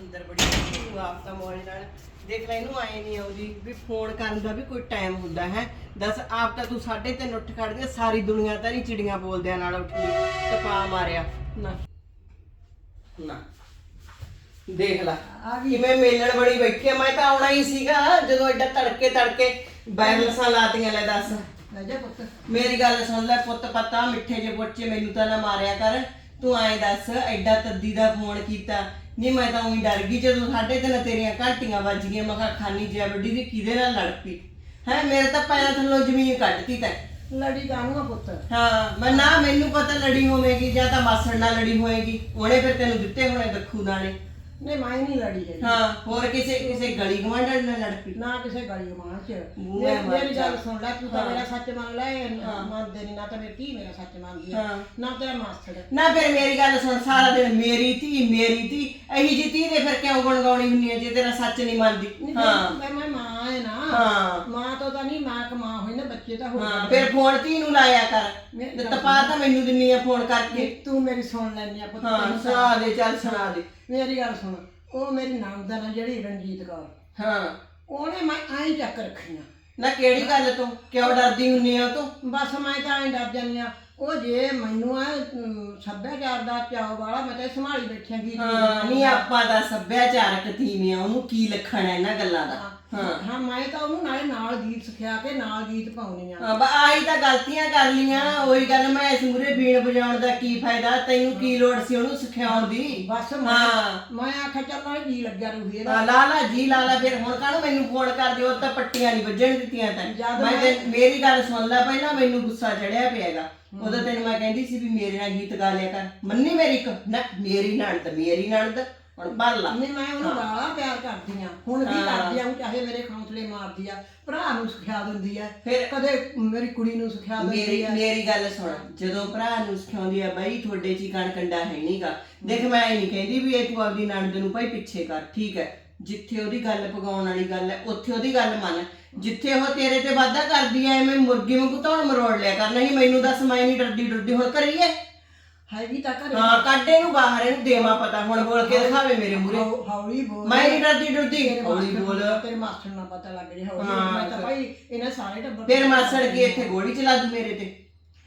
ਅੰਦਰ ਬੜੀ ਤੂੰ ਆਪ ਤਾਂ ਮੌਜ ਨਾਲ ਦੇਖ ਲੈ ਇਹਨੂੰ ਆਏ ਨਹੀਂ ਆਉਂਦੀ ਵੀ ਫੋਨ ਕਰਨ ਦਾ ਵੀ ਕੋਈ ਟਾਈਮ ਹੁੰਦਾ ਹੈ। ਦੱਸ ਆਪ ਤਾਂ ਤੂੰ 3:30 ਉੱਠ ਖੜਦੀ ਆ, ਸਾਰੀ ਦੁਨੀਆ ਤਾਂ ਨਹੀਂ ਚਿੜੀਆਂ ਬੋਲਦਿਆਂ ਨਾਲ ਉੱਠੀ ਟਪਾ ਮਾਰਿਆ। ਨਾ ਨਾ। ਦੇਖ ਲੈ ਆ ਕਿਵੇਂ ਮੇਲਣ ਬਣੀ ਬੈਠੀ ਆ ਮੈਂ ਤਾਂ ਆਉਣਾ ਹੀ ਸੀਗਾ ਜਦੋਂ ਐਡਾ ਤੜਕੇ ਤੜਕੇ ਬੈਲੈਂਸਾਂ ਲਾਤੀਆਂ ਲੈ ਦੱਸ। ਪੁੱਤ। ਮੇਰੀ ਗੱਲ ਸੁਣ ਲੈ ਪੁੱਤ ਪਤਾ ਮਿੱਠੇ ਜੇ ਪੁੱਛੇ ਮੈਨੂੰ ਤਾਂ ਨਾ ਮਾਰਿਆ ਕਰ। ਤੂੰ ਐਂ ਦੱਸ ਐਡਾ ਤੱਦੀ ਦਾ ਫੋਨ ਕੀਤਾ ਨਹੀਂ ਮੈਂ ਤਾਂ ਉਹੀ ਡਰ ਗਈ ਜਦੋਂ ਸਾਡੇ ਤੇ ਨਾ ਤੇਰੀਆਂ ਘੰਟੀਆਂ ਵੱਜ ਗਈਆਂ। ਮੈਂ ਕਿਹਾ ਖਾਨੀ ਵੱਡੀ ਦੀ ਕਿਹਦੇ ਨਾਲ ਲੜ ਪਈ? ਹੈ ਮੇਰੇ ਤਾਂ ਪੈਰਾਂ ਥੱਲੋਂ ਜ਼ਮੀਨ ਕੱਢਤੀ ਤੈਂ। ਲੜੀ ਆ ਪੁੱਤ? ਹਾਂ ਮੈਂ ਨਾ ਮੈਨੂੰ ਪਤਾ ਲੜੀ ਹੋਵੇਗੀ ਜਾਂ ਤਾਂ ਮਾਸੜ ਨਾਲ ਲੜੀ ਹੋਏਗੀ। ਉਹਨੇ ਫਿਰ ਤੈਨੂੰ ਦਿੱਤੇ ਹੋਣੇ ਦੱਖੂ ਦਾਣੇ। ਨਹੀਂ ਮੈਂ ਨਹੀਂ ਲੜੀ ਹੈ ਹਾਂ ਹੋਰ ਕਿਸੇ ਕਿਸੇ ਗਲੀ ਗਵਾਂਢਣ ਨਾਲ ਲੜ ਪਈ। ਨਾ ਕਿਸੇ ਗਲੀ ਮਾਂ ਚ। ਮੂੰਹ ਮੇਰੀ- ਮਾਰ ਮੇਰੀ ਗੱਲ ਸੁਣ ਲੈ ਤੂੰ ਤਾਂ। ਮੇਰਾ ਸੱਚ ਮੰਨ ਲੈ ਮੰਨਦੇ ਨਹੀਂ ਨਾ ਤਾਂ ਮੇਰੀ ਧੀ ਮੇਰਾ ਸੱਚ ਮੰਨਦੀ ਹੈ ਹਾਂ। ਨਾ ਤੇਰਾ ਮਾਸੜ। ਨਾ ਫਿਰ ਮੇਰੀ ਗੱਲ ਸੁਣ ਸਾਰਾ ਦਿਨ ਮੇਰੀ ਧੀ ਮੇਰੀ ਧੀ ਇਹੀ ਜੀ ਧੀ ਦੇ ਫਿਰ ਕਿਉਂ ਗੁਣਗਾਉਣੀ ਹੁੰਨੀ ਹੈ ਜੇ ਤੇਰਾ ਸੱਚ ਨਹੀਂ ਮੰਨਦੀ? ਹਾਂ। ਮੈਂ ਮੈਂ ਮਾਂ ਹੈ ਨਾ ਹਾਂ। ਮਾਂ ਤੋਂ ਤਾਂ ਨਹੀਂ ਮਾਂ ਕਮਾ ਤਾਂ ਹੋ ਹਾਂ ਫਿਰ ਫੋਨ ਧੀ ਨੂੰ ਲਾਇਆ ਕਰ। ਤੇ ਤਪਾ ਤਾਂ ਮੈਨੂੰ ਦਿੰਨੀ ਆ ਫੋਨ ਕਰਕੇ। ਤੂੰ ਮੇਰੀ ਸੁਣ ਲੈਣੀ ਆ ਪੁੱਤ ਹਾਂ ਤੈਨੂੰ ਸੁਣਾ ਦੇ ਚੱਲ ਸੁਣਾ ਦੇ। ਮੇਰੀ ਗੱਲ ਸੁਣ ਉਹ ਮੇਰੀ ਨਣਦ ਆ ਜਿਹੜੀ ਰਣਜੀਤ ਕੌਰ। ਹਾਂ। ਉਹਨੇ ਮੈਂ ਐਂ ਚੱਕ ਰੱਖੀਆਂ। ਨਾ ਕਿਹੜੀ ਗੱਲ ਤੋਂ? ਕਿਉਂ ਡਰਦੀ ਹੁੰਨੀ ਆ ਤੂੰ? ਬਸ ਮੈਂ ਤਾਂ ਐਂ ਡਰ ਜਾਂਦੀ ਆ। ਉਹ ਜੇ ਮੈਨੂੰ ਆ ਸੱਭਿਆਚਾਰ ਦਾ ਚਾਅ ਵਾਲਾ ਮੈਂ ਤਾਂ ਸੰਭਾਲੀ ਬੈਠੀਆਂ ਹਾਂ ਨਹੀਂ ਆਪਾਂ ਦਾ ਸੱਭਿਆਚਾਰਕ ਤੀਵੀਆਂ ਉਹਨੂੰ ਕੀ ਲੱਖਣ ਹੈ ਇਹਨਾਂ ਗੱਲਾਂ ਦਾ? ਹਾਂ। ਹਾਂ ਮੈਂ ਤਾਂ ਉਹਨੂੰ ਨਾਲੇ ਨਾਲ ਗੀਤ ਸਿਖਾ ਕੇ ਨਾਲ ਗੀਤ ਪਾਉਣੀ ਆ। ਹਾਂ ਬਾ ਆਹੀ ਤਾਂ ਗਲਤੀਆਂ ਕਰ ਲੀਆਂ ਉਹੀ ਗੱਲ ਮੈਂ ਇਸ ਮੂਰੇ ਬੀਣ ਵਜਾਉਣ ਦਾ ਕੀ ਫਾਇਦਾ ਤੈਨੂੰ ਕੀ ਲੋੜ ਸੀ ਉਹਨੂੰ ਸਿਖਾਉਣ ਦੀ? ਬਸ ਮੈਂ ਹਾਂ। ਮੈਂ ਆਖਿਆ ਚੱਲ ਨਾਲੇ ਜੀ ਲੱਗਿਆ ਰਹੂ ਇਹਦਾ। ਆ, ਲਾ ਲਾ ਜੀ ਲਾ ਲਾ ਫਿਰ ਹੁਣ ਕਾਹਨੂੰ ਮੈਨੂੰ ਫੋਨ ਕਰ ਦਿਓ? ਤਾਂ ਪੱਟੀਆਂ ਨਹੀਂ ਵੱਜਣ ਦਿੱਤੀਆਂ ਤਾਂ। ਜਦ ਮੈਂ ਤੇ ਮੇਰੀ ਗੱਲ ਸੁਣ ਲੈ ਪਹਿਲਾਂ ਮੈਨੂੰ ਗੁੱਸਾ ਚੜਿਆ ਪਿਆਗਾ ਉਦੋਂ ਤੈਨੂੰ ਮੈਂ ਕਹਿੰਦੀ ਸੀ ਵੀ ਮੇਰੇ ਨਾਲ ਗੀਤ ਗਾ ਲਿਆ ਕਰ। ਮੰਨੀ ਮੇਰੀ ਇੱਕ? ਨਾ ਮੇਰੀ ਨਣਦ ਮੇਰੀ ਨਣਦ। ਹੁਣ ਭਰ ਲਾ। ਨਹੀਂ ਮੈਂ ਉਹਨੂੰ ਬਾਲਾ ਪਿਆਰ ਕਰਦੀ ਆ ਹੁਣ ਵੀ ਕਰਦੀ ਆ ਉਹ ਚਾਹੇ ਮੇਰੇ ਖੌਂਸਲੇ ਮਾਰਦੀ ਆ ਭਰਾ ਨੂੰ ਸਿਖਾ ਦਿੰਦੀ ਆ ਫਿਰ ਕਦੇ ਮੇਰੀ ਕੁੜੀ ਨੂੰ ਸਿਖਾ ਦਿੰਦੀ ਮੇਰੀ ਆ। ਮੇਰੀ ਗੱਲ ਸੁਣ ਜਦੋਂ ਭਰਾ ਨੂੰ ਸਿਖਾਉਂਦੀ ਆ ਬਾਈ ਤੁਹਾਡੇ ਚ ਹੀ ਕਣ ਕੰਡਾ ਹੈ ਨਹੀਂਗਾ ਦੇਖ ਮੈਂ ਇਹ ਨਹੀਂ ਕਹਿੰਦੀ ਵੀ ਇਹ ਤੂੰ ਆਪਦੀ ਨਣਦ ਨੂੰ ਭਾਈ ਪਿੱਛੇ ਕਰ ਠੀਕ ਹੈ। ਜਿੱਥੇ ਉਹਦੀ ਗੱਲ ਪਗਾਉਣ ਵਾਲੀ ਗੱਲ ਹੈ ਉੱਥੇ ਉਹਦੀ ਗੱਲ ਮੰਨ। ਜਿੱਥੇ ਉਹ ਤੇਰੇ ਤੇ ਵਾਅਦਾ ਕਰਦੀ ਐ ਐਵੇਂ ਮੁਰਗੀ ਵਾਂਗੂ ਧੌਣ ਮਰੋੜ ਲਿਆ ਕਰ। ਨਹੀਂ ਮੈਨੂੰ ਦੱਸ ਮੈਂ ਨਹੀਂ ਡਰਦੀ ਡਰਦੀ ਹੁਣ ਕਰੀਏ? ਹੈਗੀ ਤਾਂ ਘਰੇ ਹਾਂ। ਕੱਢੇ ਨੂੰ ਬਾਹਰ ਇਹਨੂੰ ਦੇਵਾ ਪਤਾ ਹੁਣ ਬੋਲ ਕੇ ਦਿਖਾਵੇ ਮੇਰੇ ਮੂਰੇ ਹੌ- ਹੌਲੀ ਬੋਲ। ਮੈਂ ਨਹੀਂ ਡਰਦੀ ਡਰਦੀ। ਤੇਰੇ ਹੌਲੀ ਮਾਸਟਰ ਬੋਲ। ਨੂੰ- ਤੇਰੇ ਮਾਸਟਰ ਨੂੰ ਪਤਾ ਲੱਗ ਰਿਹਾ ਹੌਲੀ ਹਾਂ, ਮੈਂ ਤਾਂ ਭਾਈ ਇਹਨਾਂ ਸਾਰੇ ਟੱਬਰ ਫਿਰ ਮਾਸੜ ਕੀ ਇੱਥੇ ਗੋਲੀ ਚਲਾ ਦੂ ਮੇਰੇ ਤੇ?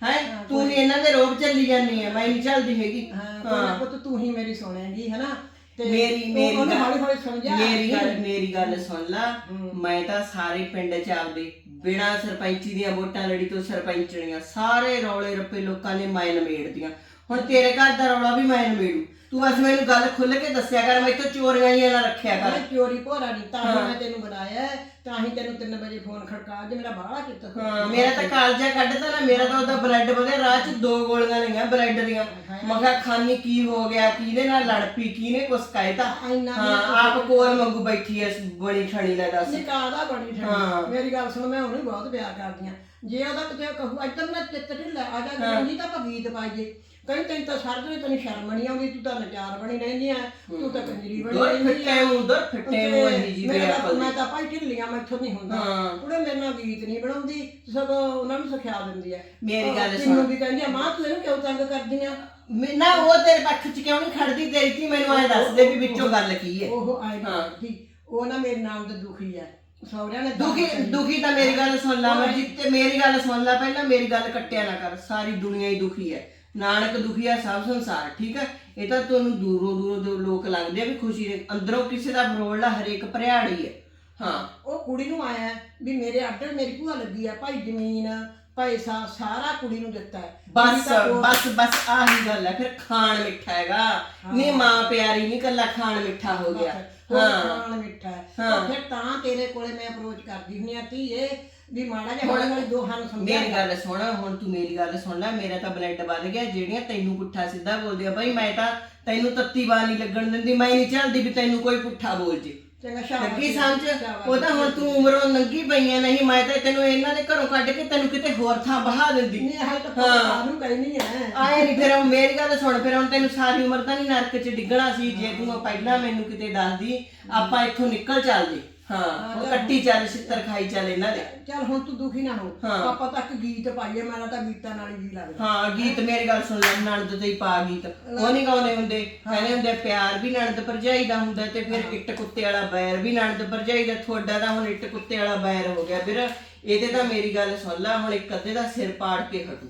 ਹੈ? ਤੂੰ ਵੀ ਇਹਨਾਂ ਦੇ ਰੋਬ ਚੱਲੀ ਜਾਂਦੀ ਐ ਮੈਂ ਨਹੀਂ ਚੱਲਦੀ ਹੈਗੀ। ਹਾਂ ਕੋਈ ਨਾ ਪੁੱਤ ਤੂੰ ਹੀ ਮੇਰੀ ਸੁਣੇਗੀ ਹੈਨਾ? ਤੇ ਮੇਰੀ ਤੂੰ ਮੇਰੀ ਉਹਨੂੰ ਗੱਲ- ਹੌਲੀ ਹੌਲੀ ਸਮਝਾ ਮੇਰੀ ਗੱਲ ਮੇਰੀ ਗੱਲ ਸੁਣ ਲਾ। ਮੈਂ ਤਾਂ ਸਾਰੇ ਪਿੰਡ ਚ ਆਪਦੇ ਬਿਨਾ ਸਰਪੰਚੀ ਦੀਆਂ ਵੋਟਾਂ ਲੜੀ ਤੋਂ ਸਰਪੰਚਣੀਆਂ ਸਾਰੇ ਰੌਲੇ ਰੱਪੇ ਲੋਕਾਂ ਨੇ ਮੈਂ ਨਮੇੜਦੀਆਂ ਹੁਣ ਤੇਰੇ ਘਰ ਦਾ ਰੌਲਾ ਵੀ ਮੈਂ ਨਮੇੜੂ ਤੂੰ ਬਸ ਮੈਨੂੰ ਗੱਲ ਖੁੱਲ ਕੇ ਦੱਸਿਆ ਕਰ ਮੈਂ ਚੋਰੀਆਂ ਹੀ ਨਾ ਰੱਖਿਆ ਕਰ। ਮੈਂ ਚੋਰੀ ਭੋਰਾ ਨਹੀਂ ਤਾਂ ਹੀ ਮੈਂ ਤੈਨੂੰ ਬੁਲਾਇਆ ਹੈ, ਤਾਂ ਹੀ ਤੈਨੂੰ 3 ਵਜੇ ਫੋਨ ਖੜਕਾ ਅੱਜ ਮੇਰਾ ਬਾਹਲਾ ਚਿੱਤ ਹਾਂ ਮੇਰਾ ਤਾਂ ਕਾਲਜਾ ਕੱਢਦਾ ਨਾ ਮੇਰਾ ਤਾਂ ਉਹਦਾ ਬਲੱਡ ਵਧਿਆ ਰਾਹ ਚ ਦੋ ਗੋਲੀਆਂ ਲਈਆਂ ਬਲੱਡ ਦੀਆਂ। ਮੈਂ ਕਿਹਾ ਖਾਨੀ ਕੀ ਹੋ ਗਿਆ? ਕਿਹਦੇ ਨਾਲ ਲੜ ਪਈ? ਕਿਹਨੇ ਕੁਛ ਕਹਿਤਾ ਇੰਨਾ ਹਾਂ ਆਪ ਕੋਲ ਮੰਗੂ ਬੈਠੀ ਐ ਬੜੀ ਛੜੀ ਲੈ ਦੱਸ। ਨਿਕਾਦਾ ਬਣੀ ਹਾਂ। ਠੰਡੀ ਮੇਰੀ ਗੱਲ ਸੁਣ ਮੈਂ ਉਹਨੂੰ ਹੀ ਬਹੁਤ ਪਿਆਰ ਕਰਦੀ ਆ। ਜੇ ਉਹਦਾ ਕਿਤੇ ਕਹੂ ਇੱਧਰ ਨਾ ਚਿੱਤ ਢਿੱਲਾ ਆ ਜਾ ਗੰਜੀ ਤਾਂ ਆਪਾਂ ਗੀਤ ਪਾਈਏ। ਕਈ ਤੈਨੂੰ ਤਾਂ ਸਰਦ ਤੈਨੂੰ ਸ਼ਰਮ ਨਹੀਂ ਆਉਂਦੀ ਤੂੰ ਤਾਂ ਨਚਾਰ ਬਣੀ ਰਹਿੰਦੀ ਆ ਤੂੰ ਤਾਂ ਕੰਜਰੀ ਬਣੀ ਦੋਰ ਰਹਿੰਦੀ ਫਿੱਟੇ ਉਧਰ ਫਿੱਟੇ ਨੂੰ ਇਹੀ ਜੀ ਮੇਰਾ ਤਾਂ- ਮੈਂ ਤਾਂ ਭਾਈ ਢਿੱਲੀਆਂ ਮੈਥੋਂ ਨਹੀਂ ਹੁੰਦਾ। ਹਾਂ। ਉਹਨੇ ਮੇਰੇ ਨਾਲ ਗੀਤ ਨਹੀਂ ਬਣਾਉਂਦੀ ਸਗੋਂ ਉਹਨਾਂ ਨੂੰ ਸਿਖਾ ਦਿੰਦੀ ਆ ਮੇਰੀ ਗੱਲ ਸੁਣ। ਤੈਨੂੰ ਵੀ ਕਹਿੰਦੀ ਆ ਮਾਂ ਤੂੰ ਇਹਨੂੰ ਕਿਉਂ ਤੰਗ ਕਰਦੀ ਆ? ਮੈਂ- ਨਾ ਉਹ ਤੇਰੇ ਪੱਖ ਚ ਕਿਉਂ ਨਹੀਂ ਖੜਦੀ? ਤੇਰੀ ਧੀ ਮੈਨੂੰ ਐ ਦੱਸ ਦੇ ਵੀ ਵਿੱਚੋਂ ਗੱਲ ਕੀ ਹੈ ਉਹ ਆਈ ਨਹੀਂ ਉਹ ਨਾ ਮੇਰੇ ਨਾਮ ਤੇ ਦੁਖੀ ਆ ਸਹੁਰਿਆਂ ਨੇ ਦੁਖੀ ਦੁਖੀ ਤਾਂ ਮੇਰੀ ਗੱਲ ਸੁਣ ਲੈ ਮਰਜੀਤ ਤੇ ਮੇਰੀ ਗੱਲ ਸੁਣ ਲੈ ਪਹਿਲਾਂ ਮੇਰੀ ਗੱਲ ਕੱਟਿਆ ਨਾ ਕਰ। ਸਾਰੀ ਦੁਨੀਆ ਹੀ ਦੁਖੀ ਹੈ ਨਾਨਕ ਦੁਖੀ ਹੈ ਸਭ ਸੰਸਾਰ ਠੀਕ ਹੈ ਇਹ ਤਾਂ ਤੁਹਾਨੂੰ ਦੂਰੋਂ ਦੂਰੋਂ ਦੇ ਲੋਕ ਲੱਗਦੇ ਆ ਵੀ ਖੁਸ਼ੀ ਦੇ ਅੰਦਰੋਂ ਕਿਸੇ ਦਾ ਬਰੋਲਾ ਹਰੇਕ ਭਰਿਆੜੀ ਹੈ ਹਾਂ। ਉਹ ਕੁੜੀ ਨੂੰ ਆਇਆ ਵੀ ਮੇਰੇ ਆਰਡਰ ਮੇਰੀ ਭੂਆ ਲੱਗੀ ਆ ਭਾਈ ਜ਼ਮੀਨ ਪੈਸਾ ਸਾਰਾ ਕੁੜੀ ਨੂੰ ਦਿੱਤਾ ਹੈ। ਬਸ ਬਸ ਬਸ ਆਹੀ ਗੱਲ ਹੈ ਫਿਰ ਖਾਣ ਮਿੱਠਾ ਹੈਗਾ। ਨਹੀਂ ਮਾਂ ਪਿਆਰੀ ਨਹੀਂ ਕੱਲਾ ਖਾਣ ਮਿੱਠਾ ਹੋ ਗਿਆ। ਹਾਂ ਖਾਣ ਮਿੱਠਾ ਹੈ। ਤਾਂ ਫਿਰ ਤਾਂ ਤੇਰੇ ਕੋਲੇ ਮੈਂ ਅਪਰੋਚ ਕਰਦੀ ਹੁੰਦੀ ਆ ਧੀਏ। ਵੀ ਮਾੜਾ ਜਿਹਾ ਹੌਲੀ ਹੌਲੀ ਦੋਹਾਂ ਨੂੰ ਸਮਝਾ ਮੇਰੀ ਗੱਲ ਸੁਣ ਹੁਣ ਤੂੰ ਮੇਰੀ ਗੱਲ ਸੁਣ ਲੈ ਮੇਰਾ ਤਾਂ ਬਲੱਡ ਵੱਧ ਗਿਆ ਜਿਹੜੀਆਂ ਤੈਨੂੰ ਪੁੱਠਾ ਸਿੱਧਾ ਬੋਲਦੀ ਆ ਭਾਈ ਮੈਂ ਤਾਂ ਤੈਨੂੰ ਤੱਤੀ ਬਾਹ ਨਹੀਂ ਲੱਗਣ ਦਿੰਦੀ ਮੈਂ ਨਹੀਂ ਚੱਲਦੀ ਵੀ ਤੈਨੂੰ ਕੋਈ ਪੁੱਠਾ ਬੋਲ ਜੇ। ਚੰਗਾ ਸ਼ਾਬਾਸ਼ ਲੱਗੀ ਸਮਝ? ਉਹ ਤਾਂ ਹੁਣ ਤੂੰ ਉਮਰੋਂ ਨੰਗੀ ਪਈਆਂ ਨਹੀਂ ਮੈਂ ਤਾਂ ਤੈਨੂੰ ਇਹਨਾਂ ਦੇ ਘਰੋਂ ਕੱਢ ਕੇ ਤੈਨੂੰ ਕਿਤੇ ਹੋਰ ਥਾਂ ਬਹਾ ਦਿੰਦੀ। ਨਹੀਂ ਹਾਲ ਤਾਂ ਪਤਾ ਨੂੰ ਕਹਿਨੀ ਹੈ। ਆਏ ਨਹੀਂ ਫਿਰ ਹੁਣ ਮੇਰੀ ਗੱਲ ਸੁਣ ਫਿਰ ਹੁਣ ਤੈਨੂੰ ਸਾਰੀ ਉਮਰ ਤਾਂ ਨਹੀਂ ਨਰਕ 'ਚ ਡਿੱਗਣਾ ਸੀ ਜੇ ਤੂੰ ਪਹਿਲਾਂ ਮੈਨੂੰ ਕਿਤੇ ਦੱਸਦੀ ਆਪਾਂ ਇੱਥੋਂ ਨਿਕਲ ਚੱਲਦੇ ਹਾਂ ਕੱਟੀ ਚੱਲ ਛਿੱਤਰ ਖਾਈ ਚੱਲ ਇਹਨਾਂ ਦੇ। ਚੱਲ ਹੁਣ ਤੂੰ ਦੁਖੀ ਨਾ ਹੋ। ਹਾਂ। ਆਪਾਂ ਤੱਕ ਗੀਤ ਪਾਈਏ ਮੇਰਾ ਤਾਂ ਗੀਤਾਂ ਨਾਲ ਹੀ ਜੀ ਲੱਗਦਾ। ਹਾਂ ਗੀਤ ਮੇਰੀ ਗੱਲ ਸੁਣ ਲੈ ਨਣਦ ਤੇ ਹੀ ਪਾ ਗੀਤ। ਉਹ ਨਹੀਂ ਗਾਉਂਦੇ ਹੁੰਦੇ। ਕਹਿੰਦੇ ਹੁੰਦੇ ਪਿਆਰ ਵੀ ਨਣਦ ਭਰਜਾਈ ਦਾ ਹੁੰਦਾ ਤੇ ਫਿਰ ਇੱਟ ਕੁੱਤੇ ਵਾਲਾ ਬੈਰ ਵੀ ਨਣਦ ਭਰਜਾਈ ਦਾ ਤੁਹਾਡਾ ਤਾਂ ਹੁਣ ਇੱਟ ਕੁੱਤੇ ਵਾਲਾ ਬੈਰ ਹੋ ਗਿਆ। ਵੀਰ ਇਹਦੇ ਤਾਂ ਮੇਰੀ ਗੱਲ ਸੁਣ ਲੈ ਹੁਣ ਇੱਕ ਅੱਧੇ ਦਾ ਸਿਰ ਪਾੜ ਕੇ ਹਟੂ।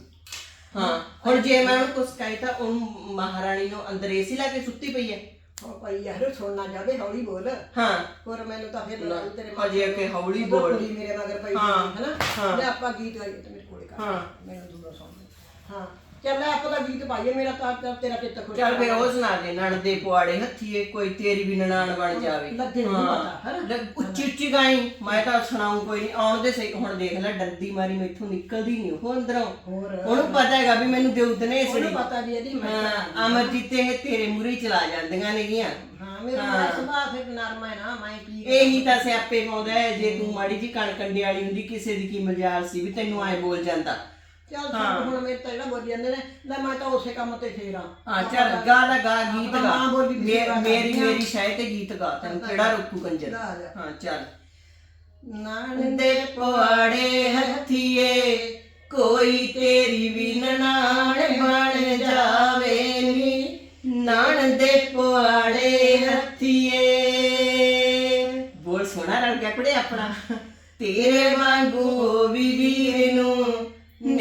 ਹਾਂ ਹੁਣ ਜੇ ਮੈਂ ਉਹਨੂੰ ਕੁਛ ਕਹੀ ਤਾਂ ਉਹਨੂੰ ਮਹਾਰਾਣੀ ਨੂੰ ਅੰਦਰ ਏਸੀ ਲਾ ਕੇ ਸੁੱਤੀ ਪਈ ਹੈ। ਉਹ ਪਈ ਯਾਰ ਸੁਣਨਾ ਜਾਵੇ ਹੌਲੀ ਬੋਲ। ਹਾਂ। ਹੋਰ ਮੈਨੂੰ ਤਾਂ ਫਿਰ ਲੜਾਈ ਤੇਰੇ ਹਜੇ ਕਿ ਹੌਲੀ ਬੋਲ। ਕੁੜੀ ਮੇਰੇ ਮਗਰ ਪਈ ਹਾਂ, ਹਨਾ। ਜੇ ਆਪਾਂ ਗੀਤ ਗਾਈਏ ਤੇ ਮੇਰੇ ਕੋਲੇ ਕਰ। ਹਾਂ। ਮੈਨੂੰ ਦੂਰੋਂ ਸੁਣ। ਹਾਂ। ਚੱਲ ਲੈ ਆਪਾਂ ਦਾ ਗੀਤ ਪਾਈਏ ਮੇਰਾ ਤਾਂ ਤਾਂ ਤੇਰਾ ਚਿੱਤ ਖੁਸ਼ ਚੱਲ ਫਿਰ ਉਹ ਸੁਣਾ ਦੇ ਨਣਦੇ ਪੁਆੜੇ ਹੱਥੀਏ ਕੋਈ ਤੇਰੀ ਵੀ ਨਨਾਣ ਬਣ ਜਾਵੇ। ਲੱਗੇ ਨੂੰ ਪਤਾ ਹਨਾ? ਉੱਚੀ ਉੱਚੀ ਗਾਈ ਮੈਂ ਤਾਂ ਸੁਣਾਉਂ ਕੋਈ ਨਹੀਂ ਆਉਣ ਦੇ ਸਹੀ ਹੁਣ ਦੇਖ ਲੈ ਡਰਦੀ ਮਾਰੀ ਮੈਥੋਂ ਨਿਕਲਦੀ ਨਹੀਂ ਉਹ ਅੰਦਰੋਂ। ਹੋਰ। ਉਹਨੂੰ ਪਤਾ ਹੈਗਾ ਵੀ ਮੈਨੂੰ ਦੇਉਤ ਨੇ ਇਸ ਉਹਨੂੰ ਪਤਾ ਵੀ ਇਹਦੀ ਮੈਂ ਹਾਂ ਅਮਰਜੀਤ ਇਹ ਤੇਰੇ ਮੂਰੇ ਚਲਾ ਜਾਂਦੀਆਂ ਨੇਗੀਆਂ। ਹਾਂ ਮੇਰਾ ਸੁਭਾਅ ਫਿਰ ਨਰਮ ਹੈ ਨਾ ਮੈਂ ਕੀ ਇਹੀ ਤਾਂ ਸਿਆਪੇ ਪਾਉਂਦਾ ਹੈ ਜੇ ਤੂੰ ਮਾੜੀ ਜੀ ਕਣਕੰਡੇ ਵਾਲੀ ਹੁੰਦੀ ਕਿਸੇ ਦੀ ਕੀ ਮਜਾਲ ਸੀ ਵੀ ਤੈਨੂੰ ਐ ਬੋਲ ਜਾਂਦਾ। ਚੱਲ ਛੱਡ ਹੁਣ ਮੇਰੇ ਤਾਂ ਜਿਹੜਾ ਬੋਲੀ ਜਾਂਦੇ ਨੇ ਲੈ ਮੈਂ ਤਾਂ ਉਸੇ ਕੰਮ ਤੇ ਫੇਰ ਹਾਂ ਚੱਲ ਗਾ ਲਾ ਗਾ ਗੀਤ ਗਾ। ਮਾਂ ਬੋਲੀ ਦੀ ਮੇ- ਸੇਵਾ ਮੇਰੀ ਮੇਰੀ ਸ਼ਾਇਦ ਤੇ ਗੀਤ ਗਾ ਤੈਨੂੰ ਕਿਹੜਾ ਰੋਕੂ ਕੰਜਰ? ਜਾ ਹਾਂ ਚੱਲ। ਨਾਨਦੇ ਦੇ ਪਵਾੜੇ ਹੱਥੀਏ ਕੋਈ ਤੇਰੀ ਵੀ ਨਨਾਣ ਬਣ ਜਾਵੇ ਨੀ। ਨਾਣ ਦੇ ਪਵਾੜੇ ਹੱਥੀਏ। ਬੋਲ ਸੋਹਣਾ ਰਲ ਗਿਆ ਕੁੜੇ ਆਪਣਾ। ਤੇਰੇ ਵਾਂਗੂ ਵੀ ਵੀਰ ਨੂੰ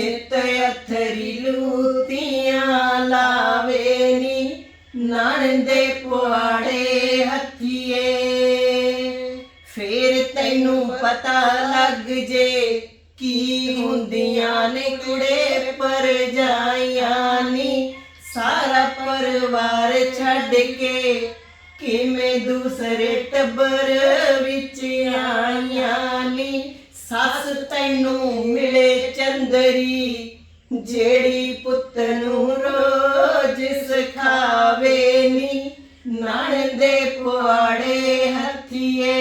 ਨਿਤ ਅਥਰੀ ਲੂਤੀਆਂ ਲਾਵੇ ਨੀ। ਨਾਣ ਦੇ ਹੱਥੀਏ। ਫੇਰ ਤੈਨੂੰ ਪਤਾ ਲੱਗ ਜੇ ਕੀ ਹੁੰਦੀਆਂ ਨੇ ਕੁੜੇ ਪਰ ਜਾਈਆਂ ਨੀ। ਸਾਰਾ ਪਰਿਵਾਰ ਛੱਡ ਕੇ ਕਿਵੇਂ ਦੂਸਰੇ ਟੱਬਰ ਵਿੱਚ ਆਈਆਂ ਨੀ। ਸੱਸ ਤੈਨੂੰ ਮਿਲੇ ਚੰਦਰੀ, ਜਿਹੜੀ ਪੁੱਤ ਨੂੰ ਰੋਜ਼ ਸਿਖਾਵੇ ਨੀ ਨਾਣ ਦੇ ਪੁਆੜੇ ਹੱਥੀਏ।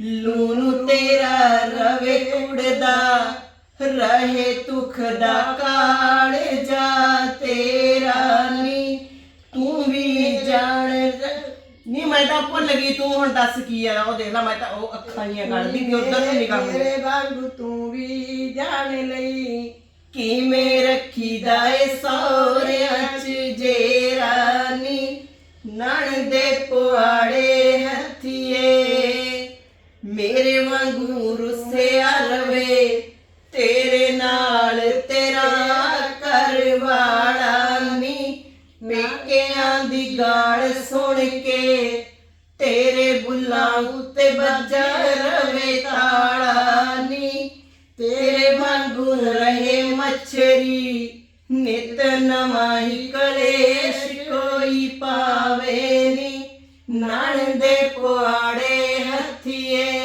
ਲੂਨ ਤੇਰਾ ਰਵੇ ਉੜਦਾ ਰਹੇ ਤੁਖ ਦਾ ਕਾਲ ਜਾ ਤੇਰਾ ਨੀ। ਤਾਂ ਭੁੱਲ ਗਈ ਤੂੰ ਹੁਣ ਦੱਸ ਕੀ ਆ ਉਹ ਦੇਖ ਲੈ ਮੈਂ ਤਾਂ ਉਹ ਅੱਖਾਂ ਜੀਆਂ ਕੱਢਦੀ ਕਿ ਉਧਰ ਨੂੰ ਨਿਗਾਹ ਮੇਰੀ। ਮੇਰੇ ਵਾਂਗੂ ਤੂੰ ਵੀ ਜਾਣ ਲਈ। ਕਿਵੇਂ ਰੱਖੀਦਾ ਏ ਸੌਰਿਆਂ ਚ ਜੇਰਾਨੀ ਨਣ ਦੇ ਪੁਆੜੇ ਹੱਥੀਏ। ਮੇਰੇ ਵਾਂਗੂ ਰੁੱਸਿਆ ਰਵੇ ਤੇਰੇ ਨਾਲ ਤੇਰਾ ਕਰਵਾੜਾ ਨੀ। ਮੇਕਿਆਂ ਦੀ ਗਾਲ ਸੁਣ ਕੇ ਤੇਰੇ ਬੁੱਲਾਂ ਉੱਤੇ ਵੱਜਾ ਰਵੇ ਤਾੜਾ ਨੀ ਤੇਰੇ ਵਾਂਗੂ ਰਹੇ ਮੱਛਰੀ, ਨਿਤ ਨਵਾਂ ਹੀ ਕਲੇਸ਼ ਕੋਈ ਪਾਵੇ ਨੀ। ਨਣ ਦੇ ਪੁਆੜੇ ਹੱਥੀਏ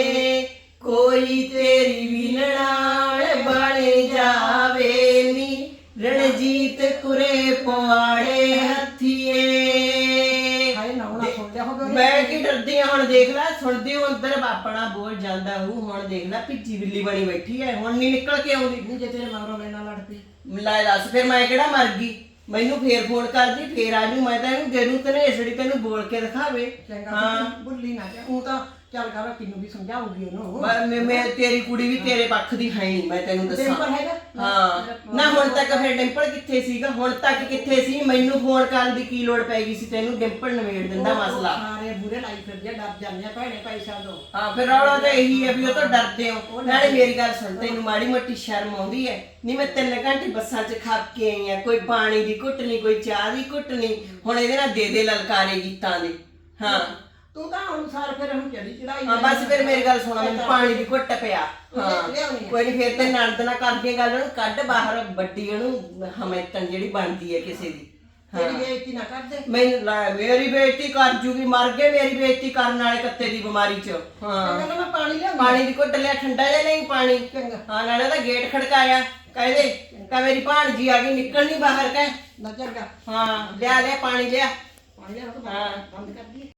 ਹੁਣ ਦੇਖ ਲੈ ਸੁਣਦੀ ਹੋ ਅੰਦਰ ਬਾਪਣਾ ਬੋਲ ਜਾਂਦਾ ਹੂੰ ਹੁਣ ਦੇਖ ਲੈ ਭਿੱਜੀ ਬਿੱਲੀ ਬਣੀ ਬੈਠੀ ਐ ਹੁਣ ਨਹੀਂ ਨਿਕਲ ਕੇ ਆਉਂਦੀ। ਨਹੀਂ ਜੇ ਤੇਰੇ ਮਗਰੋਂ ਮੇਰੇ ਨਾਲ ਲੜ ਪਈ ਲੈ ਦੱਸ ਫਿਰ ਮੈਂ ਕਿਹੜਾ ਮਰ ਗਈ? ਮੈਨੂੰ ਫੇਰ ਫੋਨ ਕਰਦੀ ਫੇਰ ਆ ਜੂ ਮੈਂ ਤਾਂ ਇਹਨੂੰ ਦੇ ਦੂੰ ਤਨੇਸੜੀ ਤੈਨੂੰ ਬੋਲ ਕੇ ਦਿਖਾਵੇ। ਚੰਗਾ ਬੁੱਲੀ ਨਾ ਜਾ। ਉਹ ਤਾਂ ਚੱਲ ਕਰ ਕਿਨੂੰ ਵੀ ਸਮਝਾਉਗੀ ਉਹਨੂੰ। ਮੈਂ ਮੈਂ- ਮੈਂ ਤੇਰੀ ਕੁੜੀ ਵੀ ਤੇਰੇ ਪੱਖ ਦੀ ਹੈ ਨਹੀਂ ਮੈਂ ਤੈਨੂੰ ਦੱਸਾਂ। ਡਿੰਪਲ ਹੈਗਾ? ਹਾਂ। ਨਾ ਹੁਣ ਤੱਕ ਫਿਰ ਡਿੰਪਲ ਕਿੱਥੇ ਸੀਗਾ? ਹੁਣ ਤੱਕ ਕਿੱਥੇ ਸੀ? ਮੈਨੂੰ ਫੋਨ ਕਰਨ ਦੀ ਕੀ ਲੋੜ ਪੈ ਗਈ ਸੀ? ਤੈਨੂੰ ਡਿੰਪਲ ਨਵੇੜ ਦਿੰਦਾ ਮਸਲਾ। ਸਾਰੇ ਬੁਰੇ ਲਾਈ ਫਿਰਦੇ ਆ, ਡਰ ਜਾਂਦੇ ਆ ਭੈਣੇ ਪੈਸਾ ਦੋ ਹਾਂ ਫਿਰ ਰੌਲਾ ਤਾਂ ਇਹੀ ਹੈ ਵੀ ਉਹ ਤਾਂ ਡਰਦੇ ਹੋ ਨਾਲੇ ਮੇਰੀ ਗੱਲ ਸੁਣ ਤੈਨੂੰ ਮਾੜੀ ਮੋਟੀ ਸ਼ਰਮ ਆਉਂਦੀ ਹੈ ਨਹੀਂ ਮੈਂ ਤਿੰਨ ਘੰਟੇ ਬੱਸਾਂ 'ਚ ਖੱਪ ਕੇ ਆਈ ਆ। ਕੋਈ ਪਾਣੀ ਦੀ ਘੁੱਟ ਨਹੀਂ ਕੋਈ ਚਾਹ ਦੀ ਘੁੱਟ ਨਹੀਂ ਹੁਣ ਇਹਦੇ ਨਾਲ ਦੇ ਦੇ ਲਲਕਾਰੇ ਗੀਤਾਂ ਦੇ। ਹਾਂ। ਤੂੰ ਤਾਂ ਹੁਣ ਸਾਰ ਫਿਰ ਹੁਣ ਚੜੀ ਚੜਾਈ ਹਾਂ ਬਸ ਫਿਰ ਮੇਰੀ ਗੱਲ ਸੁਣਾ ਮੈਨੂੰ ਪਾਣੀ ਦੀ ਘੁੱਟ ਪਿਆ। ਹਾਂ। ਲਿਆਉਣੀ ਆ। ਕੋਈ ਨਹੀਂ ਫਿਰ ਤੇ ਨੰਦ ਨਾ ਕਰਦੀਆਂ ਗੱਲ ਉਹਨੂੰ ਕੱਢ ਬਾਹਰ ਵੱਡੀ ਉਹਨੂੰ ਹਮੈਤਨ ਜਿਹੜੀ ਬਣਦੀ ਹੈ ਕਿਸੇ ਦੀ। ਤੇਰੀ ਬੇਇੱਜ਼ਤੀ ਨਾ ਕਰਦੇ ਮੈਨੂੰ ਲੈ, ਮੇਰੀ ਬੇਇੱਜ਼ਤੀ ਕਰ ਜੂਗੀ ਮਰ ਗਏ ਮੇਰੀ ਬੇਇੱਜ਼ਤੀ ਕਰਨ ਵਾਲੇ ਕੱਤੇ ਦੀ ਬਿਮਾਰੀ 'ਚ। ਹਾਂ। ਕਹਿੰਦਾ ਮੈਂ ਪਾਣੀ ਲਿਆਉਂਦੀ ਪਾਣੀ ਦੀ ਘੁੱਟ ਲਿਆ ਠੰਡਾ ਜਿਹਾ ਨਹੀਂ ਪਾਣੀ। ਚੰਗਾ। ਹਾਂ ਨਾਲੇ ਉਹਦਾ ਗੇਟ ਖੜਕਾਇਆ। ਕਹਿੰਦੇ ਕਹ ਮੇਰੀ ਭਾਣਜੀ ਆ ਗਈ ਨਿਕਲਣੀ ਬਾਹਰ ਕਹਿ। ਨਾ ਚੰਗਾ। ਹਾਂ ਲਿਆ ਲਿਆ ਪਾਣੀ ਲਿਆ। ਪਾਣੀ ਲਿਆ ਹਾਂ। ਬੰਦ ਕਰ ਦੀ